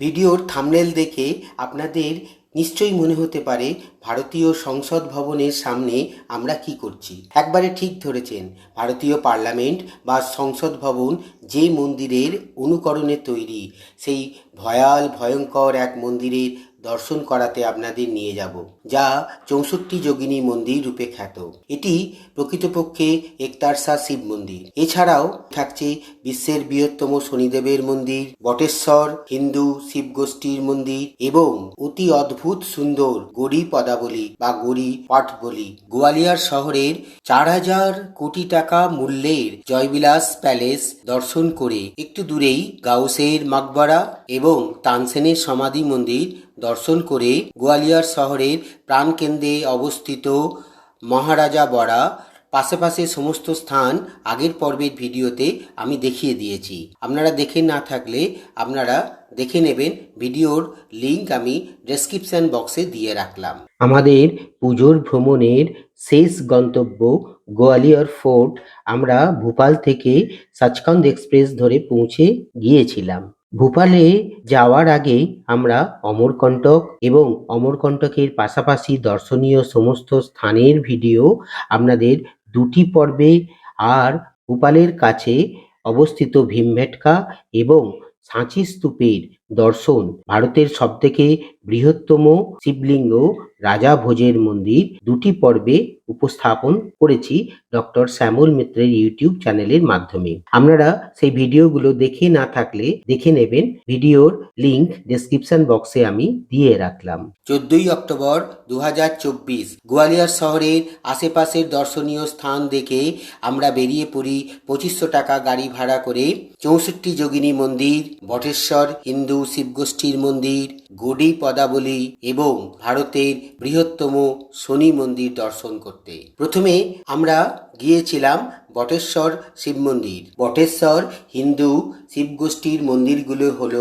ভিডিওর থামনেল দেখে আপনাদের নিশ্চয়ই মনে হতে পারে ভারতীয় সংসদ ভবনের সামনে আমরা কি করছি। একবারে ঠিক ধরেছেন, ভারতীয় পার্লামেন্ট বা সংসদ ভবন যে মন্দিরের অনুকরণে তৈরি, সেই ভয়াল, ভয়ঙ্কর এক মন্দিরের দর্শন করাতে আপনাদের নিয়ে যাব, যা চৌষট্টি যোগিনী মন্দির রূপে খ্যাত। এটি প্রকৃতপক্ষে একতারসা শিব মন্দির। এছাড়াও থাকছে বিশ্বের বৃহত্তম শনিদেবের মন্দির, বটেশ্বর, হিন্দু, শিব গোষ্ঠীর মন্দির এবং অতি অদ্ভুত সুন্দর গড়ি পদাবলী বা গড়ি পাঠ বলি গোয়ালিয়র শহরের চার হাজার কোটি টাকা মূল্যের জয়বিলাস প্যালেস দর্শন করে একটু দূরেই গাউসের মাকবারা এবং তানসেনের সমাধি মন্দির দর্শন করে গোয়ালিয়র শহরের প্রাণকেন্দ্রে অবস্থিত মহারাজা বড়া পাশাপাশি সমস্ত স্থান আগের পর্বের ভিডিওতে আমি দেখিয়ে দিয়েছি। আপনারা দেখে না থাকলে আপনারা দেখে নেবেন ভিডিওর লিংক আমি ডেসক্রিপশন বক্সে দিয়ে রাখলাম। আমাদের পুজোর ভ্রমণের শেষ গন্তব্য গোয়ালিয়র ফোর্ট। আমরা ভোপাল থেকে সচকান্দ এক্সপ্রেস ধরে পৌঁছে গিয়েছিলাম। ভোপালে যাওয়ার আগে আমরা অমরকণ্টক এবং অমরকণ্টকের পাশাপাশি দর্শনীয় সমস্ত স্থানের ভিডিও আপনাদের দুটি পর্বে আর ভূপালের কাছে অবস্থিত ভীমভেটকা এবং সাঁচি স্তূপের দর্শন। ভারতের সবথেকে বৃহত্তম শিবলিঙ্গ রাজা ভোজের মন্দির দুটি পর্বে উপস্থাপন করেছি ডক্টর শ্যামল মিত্রের ইউটিউব চ্যানেলের মাধ্যমে। আপনারা সেই ভিডিওগুলো দেখে না থাকলে দেখে নেবেন। ভিডিওর লিংক ডেসক্রিপশন বক্সে আমি দিয়ে রাখলাম। চোদ্দই অক্টোবর দু গোয়ালিয়র শহরের আশেপাশের দর্শনীয় স্থান দেখে আমরা বেরিয়ে পড়ি পঁচিশশো টাকা গাড়ি ভাড়া করে চৌষট্টি যোগিনী মন্দির, বটেশ্বর, হিন্দু শিবগোষ্ঠীর মন্দির গডি পদাবলী এবং ভারতের বৃহত্তম শনি মন্দির দর্শন করতে। প্রথমে আমরা গিয়েছিলাম বটেশ্বর শিব মন্দির। বটেশ্বর হিন্দু শিবগোষ্ঠীর মন্দিরগুলো হল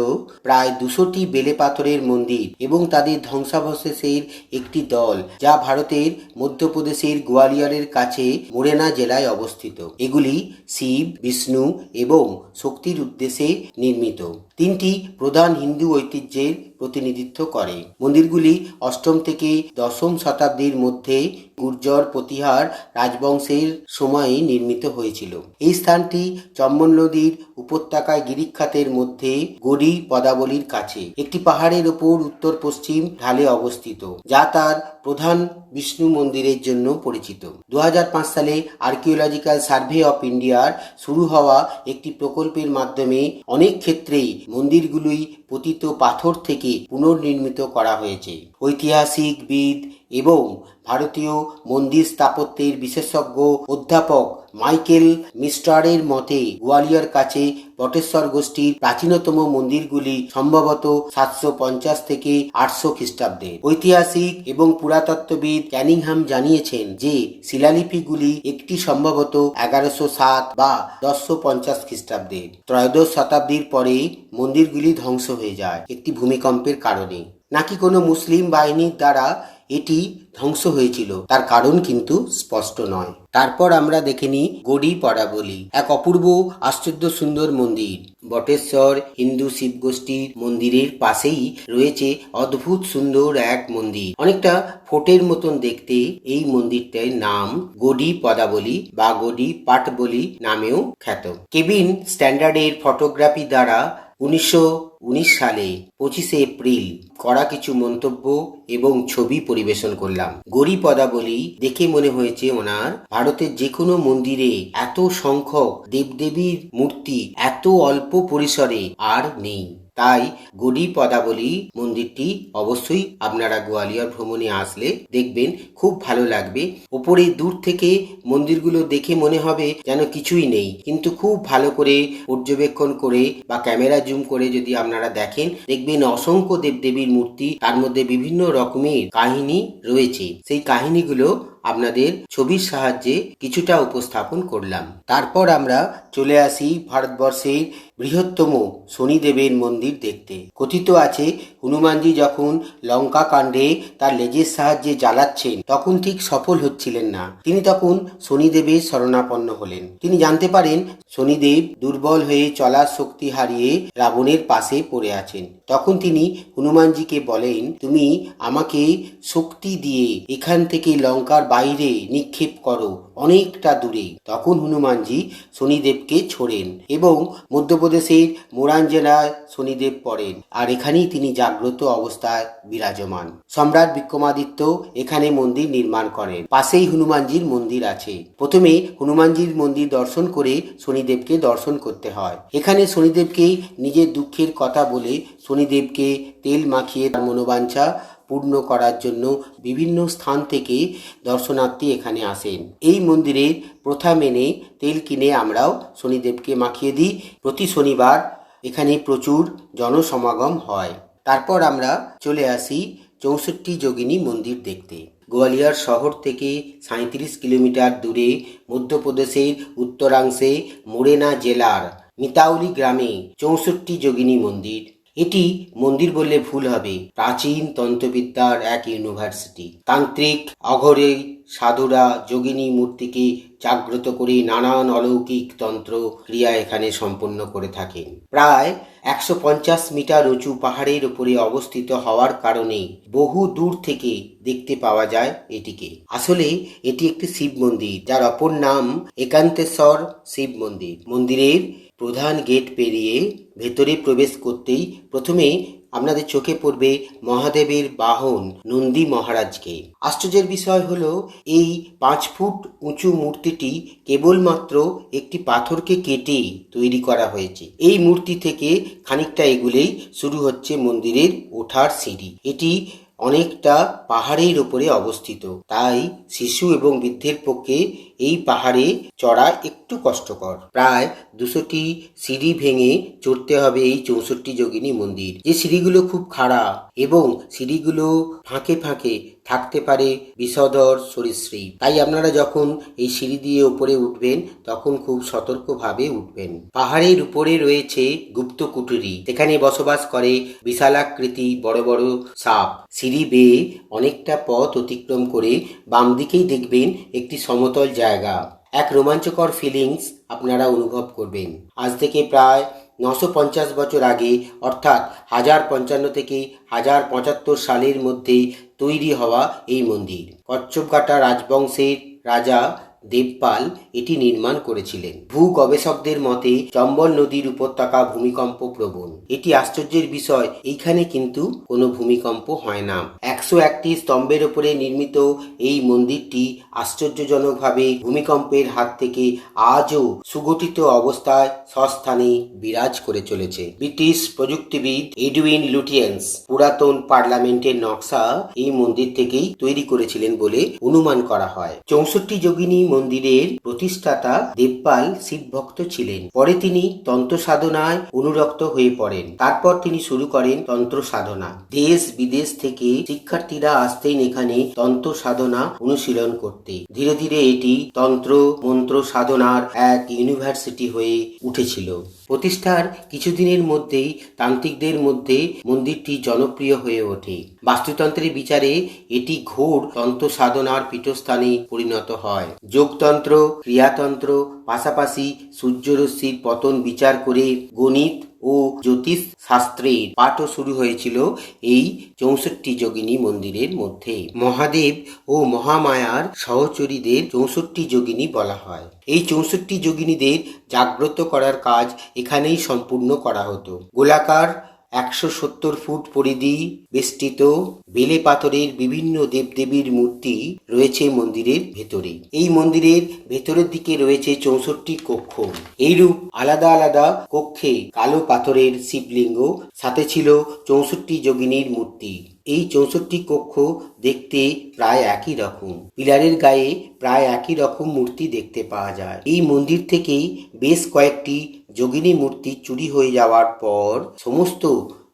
প্রায় দুশোটি বেলে পাথরের মন্দির এবং তাদের ধ্বংসাবশেষের একটি দল, যা ভারতের মধ্যপ্রদেশের গোয়ালিয়রের কাছে মোরেনা জেলায় অবস্থিত। এগুলি শিব, বিষ্ণু এবং শক্তির উদ্দেশ্যে নির্মিত। তিনটি প্রধান হিন্দু ঐতিহ্যের প্রতিনিধিত্ব করে। মন্দিরগুলি অষ্টম থেকে দশম শতাব্দীর মধ্যে গুর্জর প্রতিহার রাজবংশের সময়ে নির্মিত হয়েছিল। এই স্থানটি চম্বন নদীর উপত্যকায় গিরিখাতের মধ্যে গড়ি পদাবলীর কাছে। একটি পাহাড়ের ওপর উত্তর পশ্চিম ঢালে অবস্থিত, যা তার প্রধান বিষ্ণু মন্দিরের জন্য পরিচিত। দু হাজার পাঁচ সালে আর্কিওলজিক্যাল সার্ভে অফ ইন্ডিয়ার শুরু হওয়া একটি প্রকল্পের মাধ্যমে অনেক ক্ষেত্রেই মন্দিরগুলোই পতিত পাথর থেকে পুনর্নির্মিত করা হয়েছে। ঐতিহাসিক বিদ এবং ভারতীয় মন্দির স্থাপত্যের বিশেষজ্ঞ অধ্যাপক মাইকেল মিস্টারের মতে, গোয়ালিয়র কাছে বটেশ্বর গোষ্ঠীর প্রাচীনতম মন্দিরগুলি সম্ভবত সাতশো পঞ্চাশ থেকে আটশো খ্রিস্টাব্দের। ঐতিহাসিক এবং পুরাতত্ত্ববিদ ক্যানিংহাম জানিয়েছেন যে, শিলালিপিগুলি একটি সম্ভবত এগারোশো সাত বা দশশো পঞ্চাশ খ্রিস্টাব্দের। ত্রয়োদশ শতাব্দীর পরে মন্দিরগুলি ধ্বংস হয়ে যায় একটি ভূমিকম্পের কারণে। নাকি কোনো মুসলিম বাহিনীর দ্বারা এটি ধ্বংস হয়েছিল, তার কারণ কিন্তু স্পষ্ট নয়। তারপর আমরা দেখে নিই গড়ি পড়াবলি এক অপূর্ব আশ্চর্য সুন্দর মন্দির। বটেশ্বর হিন্দু শিব গোষ্ঠীর মন্দিরের পাশেই রয়েছে অদ্ভুত সুন্দর এক মন্দির। অনেকটা ফোর্টের মতন দেখতে এই মন্দিরটার নাম গডি পদাবলী বা গডি পাটবলি নামেও খ্যাত। কেবিন স্ট্যান্ডার্ডের ফটোগ্রাফি দ্বারা উনিশশো উনিশ সালে পঁচিশে এপ্রিল করা কিছু মন্তব্য এবং ছবি পরিবেশন করলাম। গরি পদাবলী দেখে মনে হয়েছে ওনার, ভারতের যে কোনো মন্দিরে এত সংখ্যক দেবদেবীর মূর্তি এত অল্প পরিসরে আর নেই। তাই গড়ি পদাবলী মন্দিরটি অবশ্যই আপনারা গোয়ালিয়র ভ্রমণে আসলে দেখবেন, খুব ভালো লাগবে। ওপরে দূর থেকে মন্দিরগুলো দেখে মনে হবে যেন কিছুই নেই। কিন্তু খুব ভালো করে পর্যবেক্ষণ করে বা ক্যামেরা জুম করে যদি আপনারা দেখেন, দেখবেন অসংখ্য দেবদেবীর মূর্তি, তার মধ্যে বিভিন্ন রকমের কাহিনী রয়েছে। সেই কাহিনীগুলো আপনাদের ছবির সাহায্যে কিছুটা উপস্থাপন করলাম। তারপর আমরা চলে আসি ভারতবর্ষের বৃহত্তম শনিদেবের মন্দির দেখতে। কথিত আছে হনুমানজি যখন লঙ্কা কাণ্ডে তার লেজের সাহায্যে জ্বালাচ্ছেন, তখন ঠিক সফল হচ্ছিলেন না। তিনি তখন শনিদেবের শরণাপন্ন হলেন। তিনি জানতে পারেন শনিদেব দুর্বল হয়ে চলার শক্তি হারিয়ে রাবণের পাশে পড়ে আছেন। তখন তিনি হনুমানজিকে বলেন, তুমি আমাকে শক্তি দিয়ে এখান থেকে লঙ্কার বাইরে নিক্ষেপ করো অনেকটা দূরে। তখন হনুমানজি শনিদেবকে ছোড়েন এবং মধ্যপ্রদেশের মোরান জেলায় শনিদেব পড়েন। আর এখানেই তিনি জাগ্রত অবস্থায় বিরাজমান। সম্রাট বিক্রমাদিত্য এখানে মন্দির নির্মাণ করেন। পাশেই হনুমানজির মন্দির আছে। প্রথমে হনুমানজির মন্দির দর্শন করে শনিদেবকে দর্শন করতে হয়। এখানে শনিদেবকে নিজের দুঃখের কথা বলে শনিদেবকে তেল মাখিয়ে তার মনোবাঞ্ছা পূর্ণ করার জন্য বিভিন্ন স্থান থেকে দর্শনার্থী এখানে আসেন। এই মন্দিরের প্রথা মেনে তেল কিনে আমরাও শনিদেবকে মাখিয়ে দিই। প্রতি শনিবার এখানে প্রচুর জনসমাগম হয়। তারপর আমরা চলে আসি চৌষট্টি যোগিনী মন্দির দেখতে। গোয়ালিয়র শহর থেকে সাঁত্রিশ কিলোমিটার দূরে মধ্যপ্রদেশের উত্তরাংশে মোরেনা জেলার মিতাউলি গ্রামে চৌষট্টি যোগিনী মন্দির। এটি মন্দির বললে ভুল হবে। প্রাচীন তন্ত্রবিদ্যার এক ইউনিভার্সিটি। তান্ত্রিক অঘরে সাধুরা যোগিনী মূর্তিকে জাগ্রত করে নানান অলৌকিক তন্ত্র ক্রিয়া এখানে সম্পন্ন করে থাকেন। প্রায় একশো পঞ্চাশ মিটার উঁচু পাহাড়ের উপরে অবস্থিত হওয়ার কারণে বহু দূর থেকে দেখতে পাওয়া যায় এটিকে। আসলে এটি একটি শিব মন্দির, যার অপর নাম একান্তেশ্বর শিব মন্দির। মন্দিরের প্রধান গেট পেরিয়ে ভেতরে প্রবেশ করতেই প্রথমে আপনাদের চোখে পড়বে মহাদেবের বাহন নন্দী মহারাজকে। আশ্চর্যের বিষয় হলো, এই পাঁচ ফুট উঁচু মূর্তিটি কেবলমাত্র একটি পাথরকে কেটে তৈরি করা হয়েছে। এই মূর্তি থেকে খানিকটা এগুলেই শুরু হচ্ছে মন্দিরের ওঠার সিঁড়ি। এটি অনেকটা পাহাড়ের উপরে অবস্থিত। তাই শিশু এবং বৃদ্ধের পক্ষে এই পাহাড়ে চড়া একটু কষ্টকর। প্রায় দুশোটি সিঁড়ি ভেঙে চড়তে হবে এই চৌষট্টি যোগিনী মন্দির। যে সিঁড়িগুলো খুব খাড়া এবং সিঁড়িগুলো ফাঁকে ফাঁকে থাকতে পারে বিষধর সরীসৃপ। তাই আপনারা যখন এই সিঁড়ি দিয়ে উপরে উঠবেন, তখন খুব সতর্কভাবে উঠবেন। পাহাড়ের উপরে রয়েছে গুপ্ত কুটুরি সেখানে বসবাস করে বিশালাকৃতি বড় বড় সাপ। সিঁড়ি বেয়ে অনেকটা পথ অতিক্রম করে বাম দিকেই দেখবেন একটি সমতল জায়গা। এক রোমাঞ্চকর ফিলিংস আপনারা অনুভব করবেন। আজ থেকে প্রায় নশো পঞ্চাশ বছর আগে, অর্থাৎ হাজার পঞ্চান্ন থেকে হাজার পঁচাত্তর সালের মধ্যে তৈরি হওয়া এই মন্দির। কচ্ছপঘাটা রাজবংশের রাজা দেবপাল এটি নির্মাণ করেছিলেন। ভূ গবেষকদের মতে, চম্বল নদীর উপত্যকা ভূমিকম্প প্রবণ। এটি আশ্চর্যের বিষয়, এইখানে কিন্তু কোনো ভূমিকম্প হয় না। একশো একটি স্তম্ভের উপরে নির্মিত এই মন্দিরটি আশ্চর্যজনকভাবে ভূমিকম্পের হাত থেকে আজও সুগঠিত অবস্থায় স্বস্থানে বিরাজ করে চলেছে। ব্রিটিশ প্রযুক্তিবিদ এডুইন লুটিয়েন্স পুরাতন পার্লামেন্টের নকশা এই মন্দির থেকেই তৈরি করেছিলেন বলে অনুমান করা হয়। চৌষট্টি যোগিনী মন্দিরের প্রতিষ্ঠাতা দেবপাল শিব ভক্ত ছিলেন। পরে তিনি তন্ত্র সাধনায় অনুরক্ত হয়ে পড়েন। তারপর তিনি শুরু করেন তন্ত্র সাধনা। দেশ বিদেশ থেকে শিক্ষার্থীরা আসতেন এখানে তন্ত্র সাধনা অনুশীলন করতে। ধীরে ধীরে এটি তন্ত্র, মন্ত্র সাধনার এক ইউনিভার্সিটি হয়ে উঠেছিল। প্রতিষ্ঠার কিছুদিনের মধ্যেই তান্ত্রিকদের মধ্যে মন্দিরটি জনপ্রিয় হয়ে ওঠে। বাস্তুতন্ত্রের বিচারে এটি ঘোর তন্ত্র সাধনার পীঠস্থানে পরিণত হয়। যোগতন্ত্র, ক্রিয়াতন্ত্র, পাশাপাশি সূর্যরশ্মির পতন বিচার করে গণিত ও জ্যোতিষ শাস্ত্রের পাঠও শুরু হয়েছিল এই চৌষট্টি যোগিনী মন্দিরের মধ্যে। মহাদেব ও মহামায়ার সহচরীদের চৌষট্টি যোগিনী বলা হয়। এই চৌষট্টি যোগিনীদের জাগ্রত করার কাজ এখানেই সম্পূর্ণ করা হতো। গোলাকার একশো সত্তর ফুট পরিধি বেষ্টিত বেলে পাথরের বিভিন্ন দেবদেবীর মূর্তি রয়েছে মন্দিরের ভেতরে। এই মন্দিরের ভেতরের দিকে রয়েছে চৌষট্টি কক্ষ। এইরূপ আলাদা আলাদা কক্ষে কালো পাথরের শিবলিঙ্গ, সাথে ছিল চৌষট্টি যোগিনীর মূর্তি। এই চৌষট্টি কক্ষ দেখতে প্রায় একই রকম। পিলারের গায়ে প্রায় একই রকম মূর্তি দেখতে পাওয়া যায়। এই মন্দির থেকেই বেশ কয়েকটি যোগিনী মূর্তি চুরি হয়ে যাওয়ার পর সমস্ত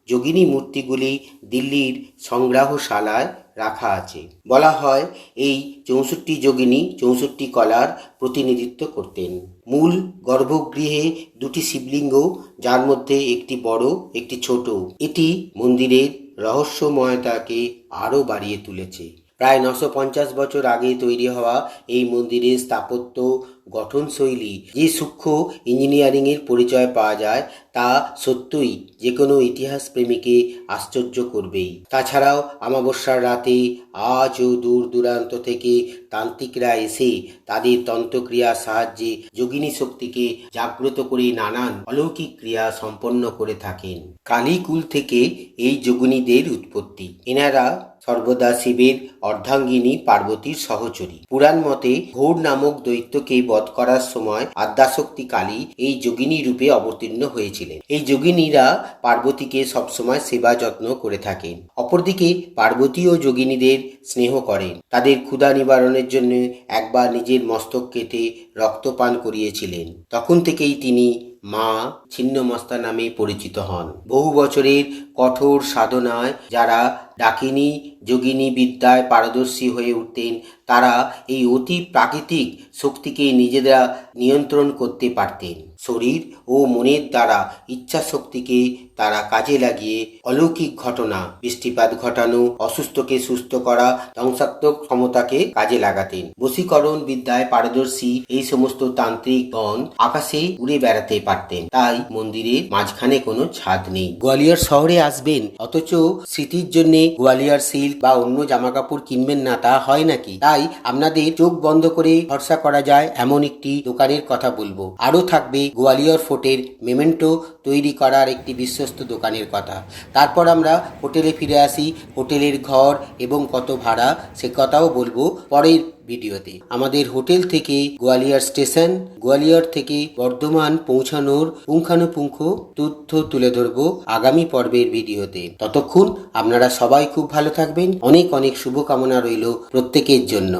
যোগিনী মূর্তিগুলি দিল্লির সংগ্রহশালায় রাখা আছে। বলা হয় এই চৌষট্টি যোগিনী চৌষট্টি কলার প্রতিনিধিত্ব করতেন। মূল গর্ভগৃহে দুটি শিবলিঙ্গ, যার মধ্যে একটি বড়, একটি ছোট। এটি মন্দিরের রহস্যময়তাকে আরও বাড়িয়ে তুলেছে। প্রায় নশো পঞ্চাশ বছর আগে তৈরি হওয়া এই মন্দিরের স্থাপত্য গঠনশৈলী যে সূক্ষ্ম ইঞ্জিনিয়ারিংয়ের পরিচয় পাওয়া যায়, তা সত্যই যে কোনো ইতিহাস প্রেমীকে আশ্চর্য করবেই। তাছাড়াও অমাবস্যার রাতে আজও দূর দূরান্ত থেকে তান্ত্রিকরা এসে তাদের তন্ত্রক্রিয়ার সাহায্যে যোগিনী শক্তিকে জাগ্রত করে নানান অলৌকিক ক্রিয়া সম্পন্ন করে থাকেন। কালীকুল থেকে এই যোগিনীদের উৎপত্তি। এনারা সর্বদা শিবের অর্ধাঙ্গিনী পার্বতীর সহচরী। পুরাণ মতে ঘোর নামক দৈত্যকে বধ করার সময় আদ্যাশক্তি কালী এই যোগিনী রূপে অবতীর্ণ হয়েছিলেন। এই যোগিনীরা পার্বতীকে সবসময় সেবা যত্ন করে থাকেন। অপরদিকে পার্বতী ও যোগিনীদের স্নেহ করেন। তাদের ক্ষুধা নিবারণের জন্য একবার নিজের মস্তক কেটে রক্তপান করিয়েছিলেন। তখন থেকেই তিনি মা ছিন্নমস্তা নামে পরিচিত হন। বহু বছরের কঠোর সাধনায় যারা ডাকিনী, যোগিনী বিদ্যায় পারদর্শী হয়ে উঠতেন, তারা এই অতি প্রাকৃতিক শক্তিকে নিজেরা নিয়ন্ত্রণ করতে পারতেন। শরীর ও মনের দ্বারা ইচ্ছা শক্তিকে তারা কাজে লাগিয়ে অলৌকিক ঘটনা, বৃষ্টিপাত ঘটানো, অসুস্থকে সুস্থ করা, ধ্বংসাত্মক ক্ষমতাকে কাজে লাগাতেন। বশীকরণ বিদ্যায় পারদর্শী এই সমস্ত তান্ত্রিকগণ আকাশে উড়ে বেড়াতে পারতেন। তাই মন্দিরের মাঝখানে কোনো ছাদ নেই। গোয়ালিয়র শহরে আসবেন, অথচ স্মৃতির জন্য গোয়ালিয়র সিল্ক বা অন্য জামা কাপড় কিনবেন না, তা হয় নাকি? তাই আপনাদের চোখ বন্ধ করে ভরসা করা যায়, এমন একটি দোকানের কথা বলব। আরও থাকবে গোয়ালিয়র ফোর্টের মেমেন্টো তৈরি করার একটি বিশ্বস্ত দোকানের কথা। তারপর আমরা হোটেলে ফিরে আসি, হোটেলের ঘর এবং কত ভাড়া, সে কথাও বলব পরের ভিডিওতে। আমাদের হোটেল থেকে গোয়ালিয়র স্টেশন, গোয়ালিয়র থেকে বর্ধমান পৌঁছানোর পুঙ্খানুপুঙ্খ তথ্য তুলে ধরবো আগামী পর্বের ভিডিওতে। ততক্ষণ আপনারা সবাই খুব ভালো থাকবেন। অনেক অনেক শুভকামনা রইল প্রত্যেকের জন্য।